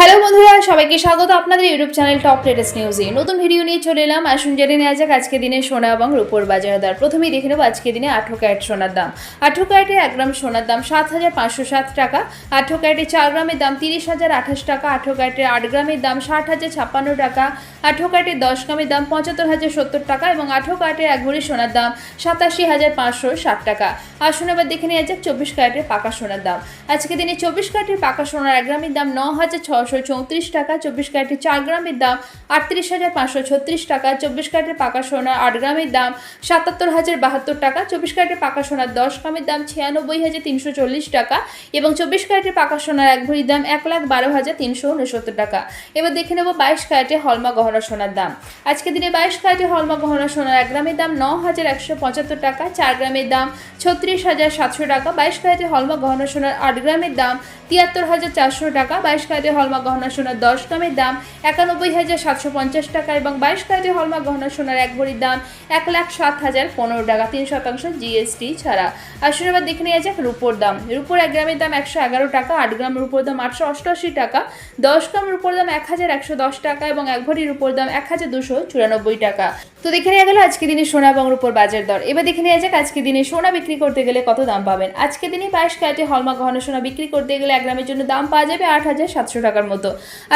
Hello বন্ধুরা, সবাইকে স্বাগত আপনাদের ইউটিউব চ্যানেল টপ লেটেস্ট নিউজে নতুন ভিডিও নিয়ে চলে এলাম। আসুন জেনে নেওয়া যাক, আজকে দিনে সোনা এবং রূপোর বাজার দর। প্রথমেই দেখে নেব, আজকে দিনে আঠো ক্যারেট সোনার দাম। আঠো ক্যারেটে এক গ্রাম সোনার দাম সাত হাজার পাঁচশো সাত টাকা। আঠো ক্যারেটে চার গ্রামের দাম তিরিশ হাজার আঠাশ টাকা। আঠো ক্যারেটে আট গ্রামের দাম ষাট হাজার ছাপ্পান্ন টাকা। আঠো ক্যারেটে দশ গ্রামের দাম পঁচাত্তর হাজার সত্তর টাকা এবং আঠেরো ক্যারেটে এক ভরি সোনার দাম সাতাশি হাজার পাঁচশো ষাট টাকা। আসুন এবার দেখে নেওয়া যাক, চব্বিশ ক্যারেটের পাকা সোনার দাম। আজকে দিনে চব্বিশ ক্যারেটের পাকা সোনার এক গ্রামের দাম ন হাজার ছশো চৌত্রিশ টাকা চব্বিশ ক্যারেটের চার গ্রামের দাম আটত্রিশ হাজার পাঁচশো ছত্রিশ টাকা, চব্বিশ ক্যারেটের পাকা সোনার আট গ্রামের দাম সাতাত্তর হাজার বাহাত্তর টাকা, চব্বিশ ক্যারেটের পাকা সোনার দশ গ্রামের দাম ছিয়ানব্বই হাজার তিনশো চল্লিশ টাকা এবং চব্বিশ ক্যারেটের পাকা সোনার এক ভরির দাম এক লাখ বারো হাজার তিনশো উনসত্তর টাকা। এবার দেখে নেব বাইশ ক্যারেটে হলমা গহনা সোনার দাম। আজকে দিনে বাইশ ক্যারেটে হলমা গহনা সোনার এক গ্রামের দাম ন হাজার একশো পঁচাত্তর টাকা, চার গ্রামের দাম ছত্রিশ হাজার সাতশো টাকা, বাইশ ক্যারেটে হলমা গহনা সোনার আট গ্রামের দাম তিয়াত্তর হাজার চারশো টাকা, বাইশ ক্যারেটে হলমা গহনা সোনার দশ গ্রামের দাম একানব্বই হাজার সাতশো পঞ্চাশ টাকা এবং বাইশ ক্যারেটে হলমা গহনা সোনার এক ভরির দাম এক লাখ সাত হাজার পনেরো টাকা, তিন শতাংশ জিএসটি ছাড়া। আসলে এবার দেখে নেওয়া যাক রুপোর দাম। রুপোর এক গ্রামের দাম একশো এগারো টাকা, আট গ্রাম রুপোর দাম আটশো অষ্টআশি টাকা, দশ গ্রাম রুপোর দাম এক হাজার একশো দশ টাকা এবং এক ভরি রুপোর দাম এক হাজার দুশো চুরানব্বই টাকা। তো দেখে নেওয়া গেল আজকে দিনে সোনা এবং রুপোর বাজার দর। এবার দেখে নেওয়া যাক আজকে দিনে সোনা বিক্রি করতে গেলে কত দাম পাবেন। আজকে দিনে বাইশ ক্যারেটে হলমা গহনা সোনা বিক্রি করতে গেলে এক গ্রামের জন্য দাম পাওয়া যাবে আট হাজার সাতশো টাকার মতো।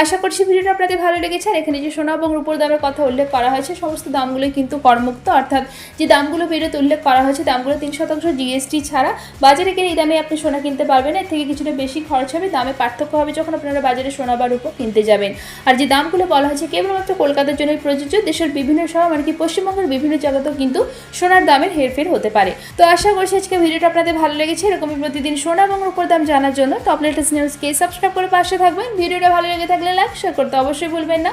আশা করছি ভিডিওটা আপনাদের ভালো লেগেছে, আর এখানে যে সোনা এবং রূপোর দামের কথা উল্লেখ করা হয়েছে। সমস্ত দামগুলোই কিন্তু করমুক্ত। অর্থাৎ যে দামগুলো ভিডিওতে উল্লেখ করা হয়েছে, দামগুলো তিন শতাংশ জিএসটি ছাড়া বাজারে গেলে এই দামে আপনি সোনা কিনতে পারবেন। এর থেকে কিছুটা বেশি খরচ হবে। দামে পার্থক্য হবে যখন আপনারা বাজারে সোনা বা রূপো কিনতে যাবেন। আর যে দামগুলো বলা হয়েছে কেবলমাত্র কলকাতার জন্যই প্রযোজ্য। দেশের বিভিন্ন শহর মানে কি পশ্চিমবঙ্গের বিভিন্ন জায়গাতেও কিন্তু সোনার দামের হেরফের হতে পারে। তো আশা করছি আজকে ভিডিওটা আপনাদের ভালো লেগেছে। এরকমই প্রতিদিন সোনা এবং রূপোর দাম জানার জন্য। টপ লেটেস্ট নিউজকে সাবস্ক্রাইব করে পাশে থাকবেন। ভিডিওটা ভালো লেগে থাকলে লাইক শেয়ার করতে অবশ্যই ভুলবেন না।